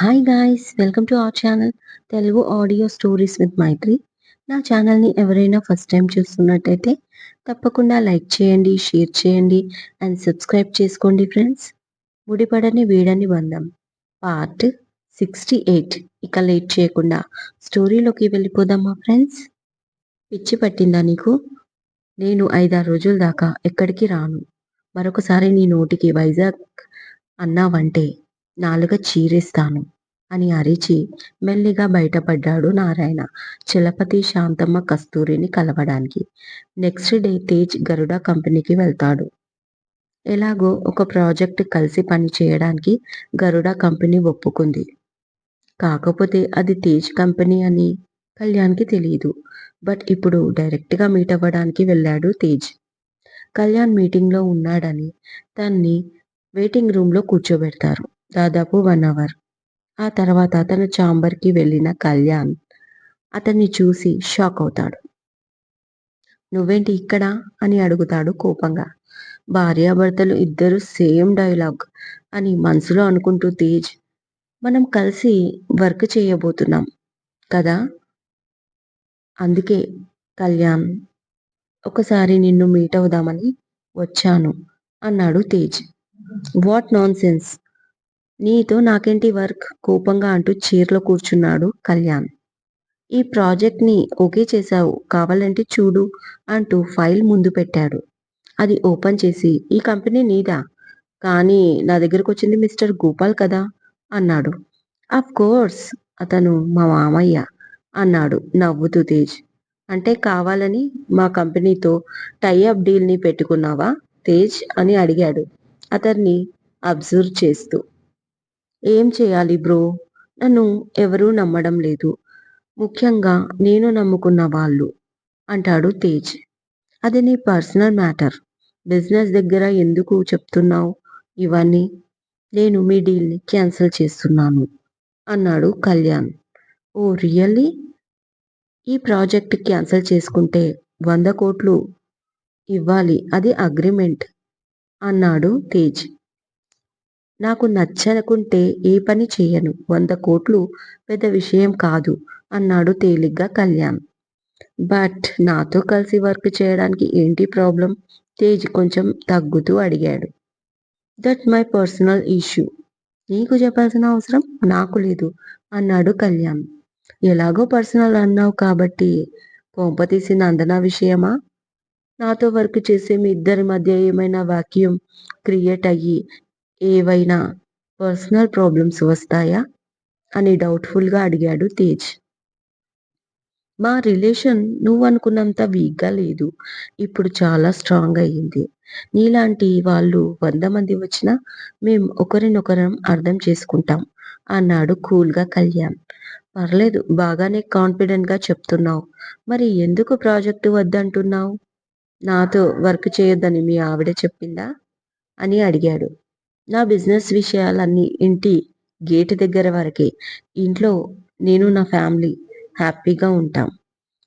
Hi guys welcome to our channel Telugu audio stories with Maithri నా ఛానల్ని ఎవరైనా first time చూస్తున్నట్టయితే తప్పకుండా లైక్ చేయండి షేర్ చేయండి అండ్ సబ్స్క్రైబ్ చేసుకోండి ఫ్రెండ్స్ ముడిపడని వీడని బంధం. పార్ట్ సిక్స్టీ ఎయిట్ ఇక లేట్ చేయకుండా స్టోరీలోకి వెళ్ళిపోదామా ఫ్రెండ్స్ పిచ్చి పట్టిందా నీకు? నేను ఐదారు రోజుల దాకా ఎక్కడికి రాను. మరొకసారి నీ నోటికి వైజాగ్ అన్నావంటే నాలుగ చీరేస్తాను అని అరిచి మెల్లిగా బయటపడ్డాడు నారాయణ. చలపతి శాంతమ్మ కస్తూరిని కలవడానికి. నెక్స్ట్ డే తేజ్ గరుడ కంపెనీకి వెళ్తాడు. ఎలాగో ఒక ప్రాజెక్ట్ కలిసి పని చేయడానికి గరుడ కంపెనీ ఒప్పుకుంది. కాకపోతే అది తేజ్ కంపెనీ అని కళ్యాణ్కి తెలియదు బట్ ఇప్పుడు డైరెక్ట్గా మీట్ అవ్వడానికి వెళ్ళాడు తేజ్. కళ్యాణ్ మీటింగ్లో ఉన్నాడని తన్ని వెయిటింగ్ రూమ్లో కూర్చోబెడతారు. దాదాపు వన్ అవర్. ఆ తర్వాత అతను ఛాంబర్కి వెళ్ళిన కళ్యాణ్ అతన్ని చూసి షాక్ అవుతాడు. నువ్వేంటి ఇక్కడ? అని అడుగుతాడు కోపంగా. భార్యాభర్తలు ఇద్దరు సేమ్ డైలాగ్ అని మనసులో అనుకుంటూ తేజ్ మనం కలిసి వర్క్ చేయబోతున్నాం కదా? అందుకే కళ్యాణ్ ఒకసారి నిన్ను మీట్ అవుదామని వచ్చాను అన్నాడు తేజ్. వాట్ నాన్ సెన్స్ నీతో నాకేంటి వర్క్? కోపంగా అంటూ చీరలో కూర్చున్నాడు కళ్యాణ్. ఈ ప్రాజెక్ట్ని ఓకే చేశావు కావాలంటే చూడు అంటూ ఫైల్ ముందు పెట్టాడు. అది ఓపెన్ చేసి ఈ కంపెనీ నీదా? కానీ నా దగ్గరకు వచ్చింది మిస్టర్ గోపాల్ కదా? అన్నాడు. అఫ్ కోర్స్ అతను మా మామయ్య అన్నాడు నవ్వుతూ తేజ్. అంటే కావాలని మా కంపెనీతో టైఅప్ డీల్ని పెట్టుకున్నావా? తేజ్ అని అడిగాడు. అతన్ని అబ్జర్వ్ చేస్తూ. ఏం చేయాలి బ్రో? నన్ను ఎవరూ నమ్మడం లేదు. ముఖ్యంగా నేను నమ్ముకున్న వాళ్ళు అంటాడు తేజ్. అది నీ పర్సనల్ మ్యాటర్. బిజినెస్ దగ్గర ఎందుకు చెప్తున్నావు ఇవన్నీ? నేను మీ డీల్ని క్యాన్సిల్ చేస్తున్నాను అన్నాడు కళ్యాణ్. Oh really? ఈ ప్రాజెక్ట్ క్యాన్సిల్ చేసుకుంటే వంద కోట్లు ఇవ్వాలి అది అగ్రిమెంట్ అన్నాడు తేజ్. నాకు నచ్చనుకుంటే ఏ పని చేయను. వంద కోట్లు పెద్ద విషయం కాదు అన్నాడు తేలిగ్గా కళ్యాణ్. బట్ నాతో కలిసి వర్క్ చేయడానికి ఏంటి ప్రాబ్లం? తేజ్ కొంచెం తగ్గుతూ అడిగాడు. That my personal issue. నీకు చెప్పాల్సిన అవసరం నాకు లేదు అన్నాడు కళ్యాణ్. ఎలాగో పర్సనల్ అన్నావు కాబట్టి కొంపతీసి నందన విషయమా? నాతో వర్క్ చేసే మీ ఇద్దరి మధ్య ఏమైనా వాక్యూమ్ క్రియేట్ అయ్యి ఏవైనా పర్సనల్ ప్రాబ్లమ్స్ వస్తాయా? అని డౌట్ఫుల్గా అడిగాడు తేజ్. మా రిలేషన్ నువ్వు అనుకున్నంత వీక్గా లేదు. ఇప్పుడు చాలా స్ట్రాంగ్ అయ్యింది. నీలాంటి వాళ్ళు వంద మంది వచ్చినా మేం ఒకరినొకరం అర్థం చేసుకుంటాం అన్నాడు కూల్గా కళ్యాణ్. పర్లేదు బాగానే కాన్ఫిడెంట్గా చెప్తున్నావు. మరి ఎందుకు ప్రాజెక్టు వద్దంటున్నావు? నాతో వర్క్ చేయొద్దని మీ ఆవిడ చెప్పిందా? అని అడిగాడు. నా బిజినెస్ విషయాలన్నీ ఇంటి గేటు దగ్గర వరకే. ఇంట్లో నేను నా ఫ్యామిలీ హ్యాపీగా ఉంటాం.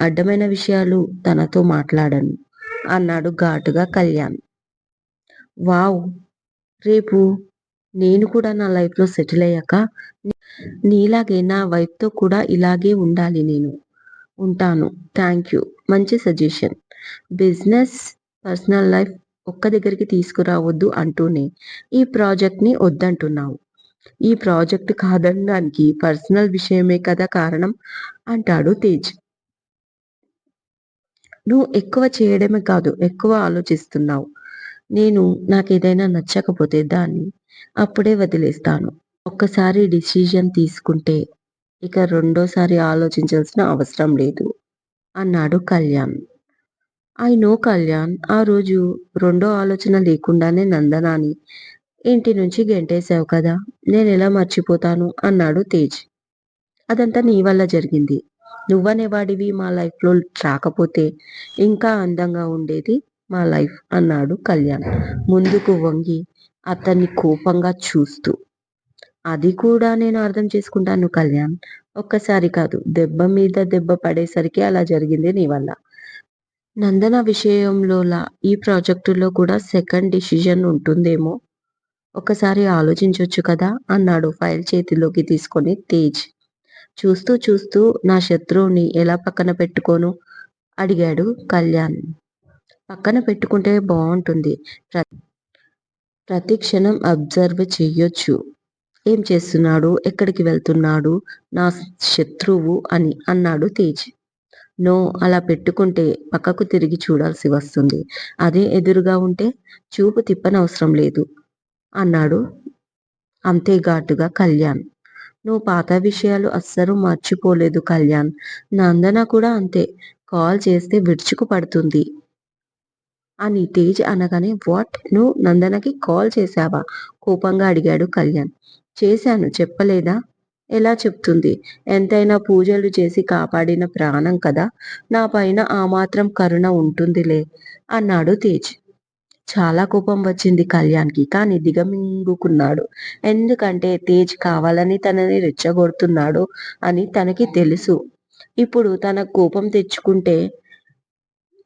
అడ్డమైన విషయాలు తనతో మాట్లాడను. అన్నాడు ఘాటుగా కళ్యాణ్. వావ్! రేపు నేను కూడా నా లైఫ్లో సెటిల్ అయ్యాక నీలాగే నా వైఫ్తో కూడా ఇలాగే ఉండాలి నేను. ఉంటాను. Thank you. మంచి సజెషన్. బిజినెస్ పర్సనల్ లైఫ్ ఒక్క దగ్గరికి తీసుకురావద్దు అంటూనే ఈ ప్రాజెక్ట్ని వద్దంటున్నావు. ఈ ప్రాజెక్ట్ కాదనడానికి పర్సనల్ విషయమే కదా కారణం? అంటాడు తేజ్. నువ్వు ఎక్కువ చేయడమే కాదు ఎక్కువ ఆలోచిస్తున్నావు. నేను నాకు ఏదైనా నచ్చకపోతే దాన్ని అప్పుడే వదిలేస్తాను. ఒక్కసారి డిసిజన్ తీసుకుంటే ఇక రెండోసారి ఆలోచించాల్సిన అవసరం లేదు అన్నాడు కళ్యాణ్. ఐ నో కళ్యాణ్ ఆ రోజు రెండో ఆలోచన లేకుండానే నందనాని ఇంటి నుంచి గెంటేశావు కదా నేను ఎలా మర్చిపోతాను? అన్నాడు తేజ్. అదంతా నీ వల్ల జరిగింది. నువ్వనేవాడివి మా లైఫ్లో రాకపోతే ఇంకా అందంగా ఉండేది మా లైఫ్ అన్నాడు కళ్యాణ్ ముందుకు వంగి అతన్ని కోపంగా చూస్తూ. అది కూడా నేను అర్థం చేసుకుంటాను కళ్యాణ్. ఒక్కసారి కాదు దెబ్బ మీద దెబ్బ పడేసరికి అలా జరిగింది నీ వల్ల. నందన విషయంలోలా ఈ ప్రాజెక్టులో కూడా సెకండ్ డిసిజన్ ఉంటుందేమో? ఒకసారి ఆలోచించవచ్చు కదా అన్నాడు ఫైల్ చేతిలోకి తీసుకొని తేజ్. చూస్తూ చూస్తూ నా శత్రువుని ఎలా పక్కన పెట్టుకోను? అడిగాడు కళ్యాణ్. పక్కన పెట్టుకుంటే బాగుంటుంది. ప్రతి క్షణం అబ్జర్వ్ చెయ్యొచ్చు. ఏం చేస్తున్నాడు? ఎక్కడికి వెళ్తున్నాడు? నా శత్రువు అని అన్నాడు తేజ్. నో అలా పెట్టుకుంటే పక్కకు తిరిగి చూడాల్సి వస్తుంది. అదే ఎదురుగా ఉంటే చూపు తిప్పనవసరం లేదు అన్నాడు అంతే ఘాటుగా కళ్యాణ్. నువ్వు పాత విషయాలు అస్సలు మర్చిపోలేదు కళ్యాణ్. నందన కూడా అంతే. కాల్ చేస్తే విడుచుకు పడుతుంది. అని తేజ్ అనగానే వాట్? నువ్వు నందనకి కాల్ చేశావా? కోపంగా అడిగాడు కళ్యాణ్. చేశాను. చెప్పలేదా? ఎలా చెప్తుంది? ఎంతైనా పూజలు చేసి కాపాడిన ప్రాణం కదా? నా పైన ఆ మాత్రం కరుణ ఉంటుందిలే అన్నాడు తేజ్. చాలా కోపం వచ్చింది కళ్యాణ్కి కానీ దిగమింగుకున్నాడు. ఎందుకంటే తేజ్ కావాలని తనని రెచ్చగొడుతున్నాడు అని తనకి తెలుసు. ఇప్పుడు తన కోపం తెచ్చుకుంటే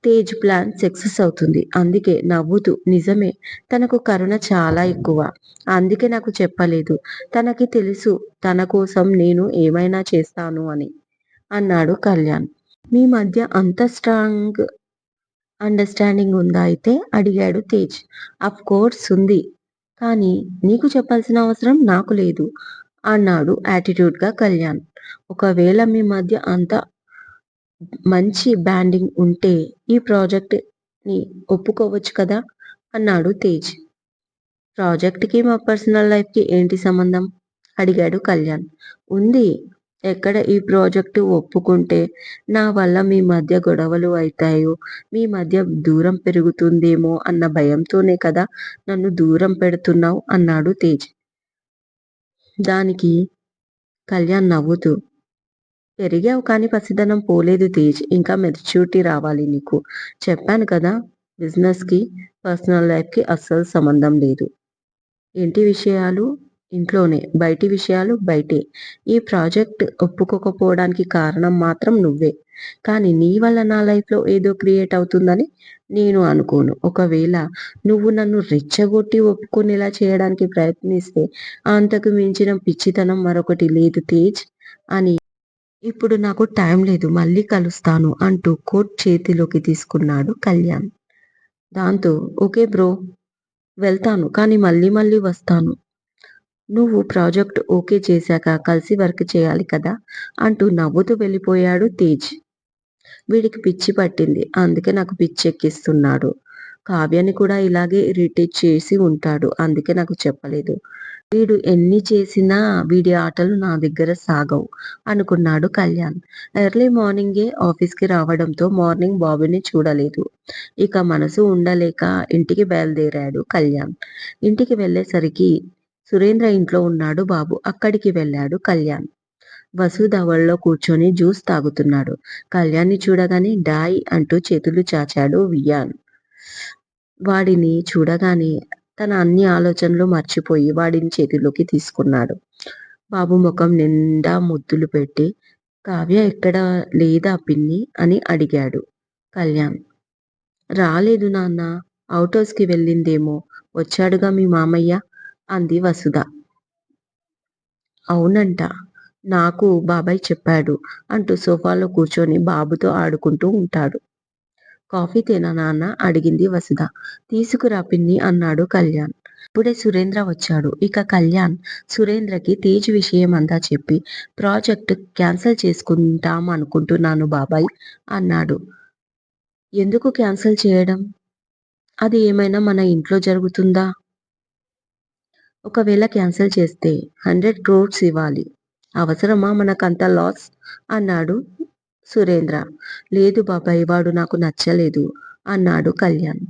తేజ్ ప్లాన్ సక్సెస్ అవుతుంది. అందుకే నవ్వుతూ నిజమే తనకు కరుణ చాలా ఎక్కువ. అందుకే నాకు చెప్పలేదు. తనకి తెలుసు తన కోసం నేను ఏమైనా చేస్తాను అని అన్నాడు కళ్యాణ్. మీ మధ్య అంత స్ట్రాంగ్ అండర్స్టాండింగ్ ఉందా? అయితే అడిగాడు తేజ్. అఫ్ కోర్స్ ఉంది కానీ నీకు చెప్పాల్సిన అవసరం నాకు లేదు అన్నాడు యాటిట్యూడ్గా కళ్యాణ్. ఒకవేళ మీ మధ్య అంత మంచి బ్యాండింగ్ ఉంటే ఈ ప్రాజెక్ట్ని ఒప్పుకోవచ్చు కదా? అన్నాడు తేజ్. ప్రాజెక్ట్కి మా పర్సనల్ లైఫ్కి ఏంటి సంబంధం? అడిగాడు కళ్యాణ్. ఉంది. ఎక్కడ ఈ ప్రాజెక్టు ఒప్పుకుంటే నా వల్ల మీ మధ్య గొడవలు అవుతాయో మీ మధ్య దూరం పెరుగుతుందేమో అన్న భయంతోనే కదా నన్ను దూరం పెడుతున్నావు? అన్నాడు తేజ్. దానికి కళ్యాణ్ నవ్వుతూ పెరిగావు కానీ పసిదనం పోలేదు తేజ్. ఇంకా మెచ్యూరిటీ రావాలి నీకు. చెప్పాను కదా బిజినెస్కి పర్సనల్ లైఫ్కి అస్సలు సంబంధం లేదు. ఇంటి విషయాలు? ఇంట్లోనే. బయటి విషయాలు బయటే. ఈ ప్రాజెక్ట్ ఒప్పుకోకపోవడానికి కారణం మాత్రం నువ్వే. కానీ నీ వల్ల నా లైఫ్లో ఏదో క్రియేట్ అవుతుందని నేను అనుకోను. ఒకవేళ నువ్వు నన్ను రెచ్చగొట్టి ఒప్పుకునేలా చేయడానికి ప్రయత్నిస్తే అంతకు మించిన పిచ్చితనం మరొకటి లేదు తేజ్ అని ఇప్పుడు నాకు టైం లేదు మళ్ళీ కలుస్తాను అంటూ కోట్ చేతిలోకి తీసుకున్నాడు కళ్యాణ్. దాంతో ఓకే బ్రో వెళ్తాను కానీ మళ్ళీ మళ్ళీ వస్తాను. నువ్వు ప్రాజెక్ట్ ఓకే చేశాక కలిసి వర్క్ చేయాలి కదా అంటూ నవ్వుతూ వెళ్ళిపోయాడు తేజ్. వీడికి పిచ్చి పట్టింది అందుకే నాకు పిచ్చి ఎక్కిస్తున్నాడు కావ్యాన్ని కూడా ఇలాగే ఇరిటేట్ చేసి ఉంటాడు. అందుకే నాకు చెప్పలేదు. వీడు ఎన్ని చేసినా వీడి ఆటలు నా దగ్గర సాగవు అనుకున్నాడు కళ్యాణ్. ఎర్లీ మార్నింగే ఆఫీస్కి రావడంతో మార్నింగ్ బాబుని చూడలేదు. ఇక మనసు ఉండలేక ఇంటికి బయలుదేరాడు కళ్యాణ్. ఇంటికి వెళ్ళేసరికి సురేంద్ర ఇంట్లో ఉన్నాడు బాబు. అక్కడికి వెళ్ళాడు కళ్యాణ్. వసుధవల్లో కూర్చొని జ్యూస్ తాగుతున్నాడు. కళ్యాణ్ని చూడగానే డాయ్ అంటూ చేతులు చాచాడు వియాన్. వాడిని చూడగానే తన అన్ని ఆలోచనలు మర్చిపోయి వాడిని చేతిలోకి తీసుకున్నాడు. బాబు ముఖం నిండా ముద్దులు పెట్టి కావ్య ఎక్కడ లేదా పిన్ని? అని అడిగాడు కళ్యాణ్. రాలేదు నాన్న అవుటోస్కి వెళ్ళిందేమో వచ్చాడుగా మీ మామయ్య? అంది వసుధ. అవునంట నాకు బాబాయ్ చెప్పాడు అంటూ సోఫాలో కూర్చొని బాబుతో ఆడుకుంటూ ఉంటాడు. కాఫీ తేనా నాన్న? అడిగింది వసుధ. తీసుకురా పిన్ని అన్నాడు కళ్యాణ్. ఇప్పుడే సురేంద్ర వచ్చాడు. ఇక కళ్యాణ్ సురేంద్రకి తేజ్ విషయం అంతా చెప్పి ప్రాజెక్ట్ క్యాన్సిల్ చేసుకుంటాం అనుకుంటున్నాను బాబాయ్ అన్నాడు. ఎందుకు క్యాన్సిల్ చేయడం? అది ఏమైనా మన ఇంట్లో జరుగుతుందా? ఒకవేళ క్యాన్సిల్ చేస్తే హండ్రెడ్ క్రోడ్స్ ఇవ్వాలి. అవసరమా మనకంత లాస్? అన్నాడు సురేంద్ర. లేదు బాబాయ్ వాడు నాకు నచ్చలేదు అన్నాడు కళ్యాణ్.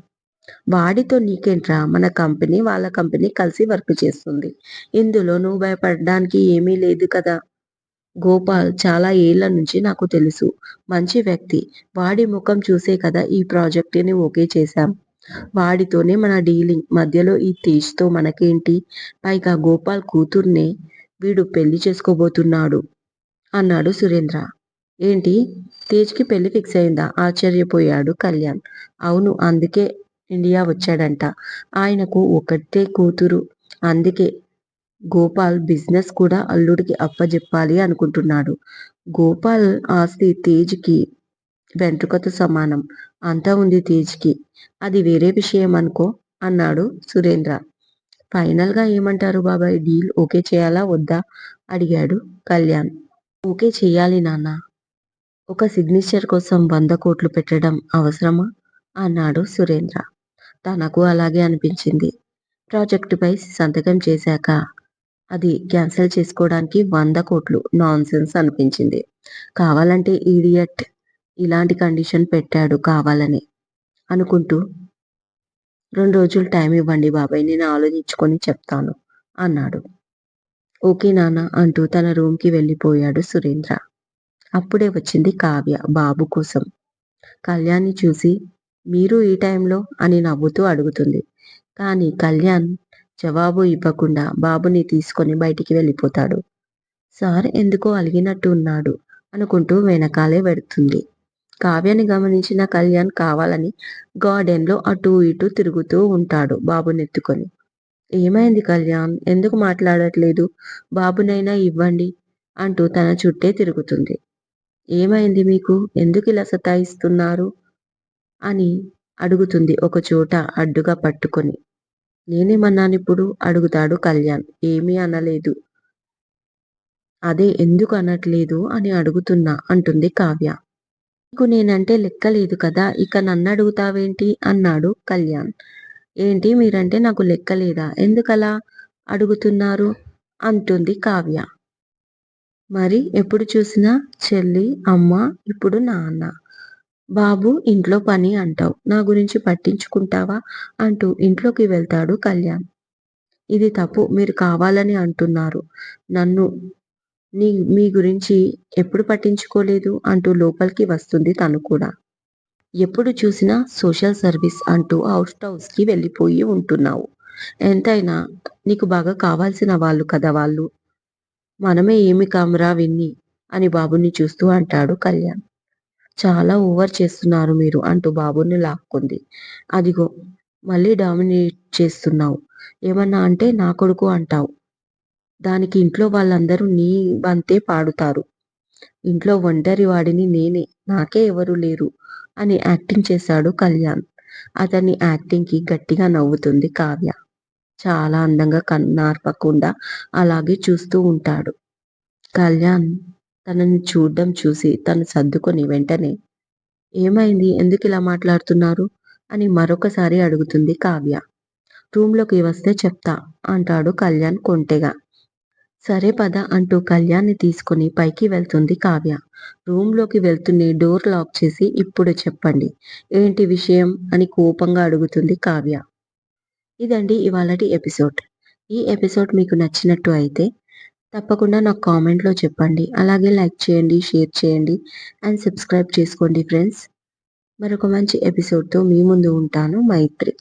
వాడితో నీకేంట్రా మన కంపెనీ వాళ్ళ కంపెనీ కలిసి వర్క్ చేస్తుంది. ఇందులో నువ్వు భయపడడానికి ఏమీ లేదు కదా? గోపాల్ చాలా ఏళ్ళ నుంచి నాకు తెలుసు. మంచి వ్యక్తి. వాడి ముఖం చూసే కదా ఈ ప్రాజెక్టుని ఓకే చేశాం. వాడితోనే మన డీలింగ్ మధ్యలో ఈ తేజ్తో మనకేంటి? పైగా గోపాల్ కూతుర్నే వీడు పెళ్ళి చేసుకోబోతున్నాడు అన్నాడు సురేంద్ర. ఏంటి? తేజ్కి పెళ్ళి ఫిక్స్ అయిందా? ఆశ్చర్యపోయాడు కళ్యాణ్. అవును అందుకే ఇండియా వచ్చాడంట. ఆయనకు ఒకటే కూతురు. అందుకే గోపాల్ బిజినెస్ కూడా అల్లుడికి అప్పజెప్పాలి అనుకుంటున్నాడు. గోపాల్ ఆస్తి తేజ్కి వెంట్రుకతో సమానం. అంతా ఉంది తేజ్కి. అది వేరే విషయం అనుకో అన్నాడు సురేంద్ర. ఫైనల్గా ఏమంటారు బాబాయ్? డీల్ ఓకే చేయాలా? వద్దా? అడిగాడు కళ్యాణ్. ఓకే చేయాలి నాన్న. ఒక సిగ్నేచర్ కోసం వంద కోట్లు పెట్టడం అవసరమా? అన్నాడు సురేంద్ర. తనకు అలాగే అనిపించింది. ప్రాజెక్టుపై సంతకం చేశాక అది క్యాన్సిల్ చేసుకోవడానికి వంద కోట్లు నాన్ సెన్స్ అనిపించింది. కావాలంటే ఈడియట్ ఇలాంటి కండిషన్ పెట్టాడు కావాలని అనుకుంటూ రెండు రోజులు టైం ఇవ్వండి బాబాయ్ నేను ఆలోచించుకొని చెప్తాను అన్నాడు. ఓకే నాన్న అంటూ తన రూమ్కి వెళ్ళిపోయాడు సురేంద్ర. అప్పుడే వచ్చింది కావ్య బాబు కోసం. కళ్యాణ్ని చూసి మీరు ఈ టైంలో? అని నవ్వుతూ అడుగుతుంది. కానీ కళ్యాణ్ జవాబు ఇవ్వకుండా బాబుని తీసుకొని బయటికి వెళ్ళిపోతాడు. సార్ ఎందుకో అలిగినట్టు ఉన్నాడు? అనుకుంటూ వెనకాలే పెడుతుంది కావ్యాన్ని గమనించిన కళ్యాణ్ కావాలని గార్డెన్లో అటు ఇటు తిరుగుతూ ఉంటాడు బాబునెత్తుకొని. ఏమైంది కళ్యాణ్? ఎందుకు మాట్లాడట్లేదు? బాబునైనా ఇవ్వండి అంటూ తన చుట్టే తిరుగుతుంది. ఏమైంది మీకు? ఎందుకు ఇలా సతాయిస్తున్నారు? అని అడుగుతుంది ఒక చోట అడ్డుగా పట్టుకొని. నేనేమన్నాను ఇప్పుడు? అడుగుతాడు కళ్యాణ్. ఏమీ అనలేదు. అదే ఎందుకు అనట్లేదు అని అడుగుతున్నా అంటుంది కావ్య. నీకు నేనంటే లెక్కలేదు కదా? ఇక నన్ను అడుగుతావేంటి? అన్నాడు కళ్యాణ్. ఏంటి? మీరంటే నాకు లెక్కలేదా? ఎందుకలా అడుగుతున్నారు? అంటుంది కావ్య. మరి ఎప్పుడు చూసినా చెల్లి అమ్మ ఇప్పుడు నాన్న. బాబు ఇంట్లో పని అంటావు. నా గురించి పట్టించుకుంటావా? అంటూ ఇంట్లోకి వెళ్తాడు కళ్యాణ్. ఇది తప్పు మీరు కావాలని అంటున్నారు. నన్ను నీ మీ గురించి ఎప్పుడు పట్టించుకోలేదు? అంటూ లోపలికి వస్తుంది తను కూడా. ఎప్పుడు చూసినా సోషల్ సర్వీస్ అంటూ అవుట్ హౌస్కి వెళ్ళిపోయి ఉంటున్నావు. ఎంతైనా నీకు బాగా కావాల్సిన వాళ్ళు కదా వాళ్ళు. మనమే ఏమి కామరా విన్ని అని బాబుని చూస్తూ అంటాడు కళ్యాణ్. చాలా ఓవర్ చేస్తున్నారు మీరు అంటూ బాబుని లాక్కుంది. అదిగో మళ్ళీ డామినేట్ చేస్తున్నావు. ఏమన్నా అంటే నా కొడుకు అంటావు. దానికి ఇంట్లో వాళ్ళందరూ నీ బంతే పాడుతారు. ఇంట్లో ఒంటరి వాడిని నేనే నాకే ఎవరు లేరు అని యాక్టింగ్ చేశాడు కళ్యాణ్. అతని యాక్టింగ్కి గట్టిగా నవ్వుతుంది కావ్య. చాలా అందంగా కన్నార్పకుండా అలాగే చూస్తూ ఉంటాడు. కళ్యాణ్ తనని చూడ్డం చూసి తను సర్దుకొని వెంటనే ఏమైంది? ఎందుకు ఇలా మాట్లాడుతున్నారు? అని మరొకసారి అడుగుతుంది కావ్య. రూమ్లోకి వస్తే చెప్తా అంటాడు కళ్యాణ్ కొంటెగా. సరే పద అంటూ కళ్యాణ్ని తీసుకుని పైకి వెళ్తుంది కావ్య. రూమ్లోకి వెళ్తూనే డోర్ లాక్ చేసి ఇప్పుడు చెప్పండి. ఏంటి విషయం? అని కోపంగా అడుగుతుంది కావ్య. ఇదండి ఇవాళటి ఎపిసోడ్. ఈ ఎపిసోడ్ మీకు నచ్చినట్టు అయితే తప్పకుండా నాకు కామెంట్లో చెప్పండి. అలాగే లైక్ చేయండి షేర్ చేయండి అండ్ సబ్స్క్రైబ్ చేసుకోండి ఫ్రెండ్స్. మరొక మంచి ఎపిసోడ్తో మీ ముందు ఉంటాను. మైత్రి.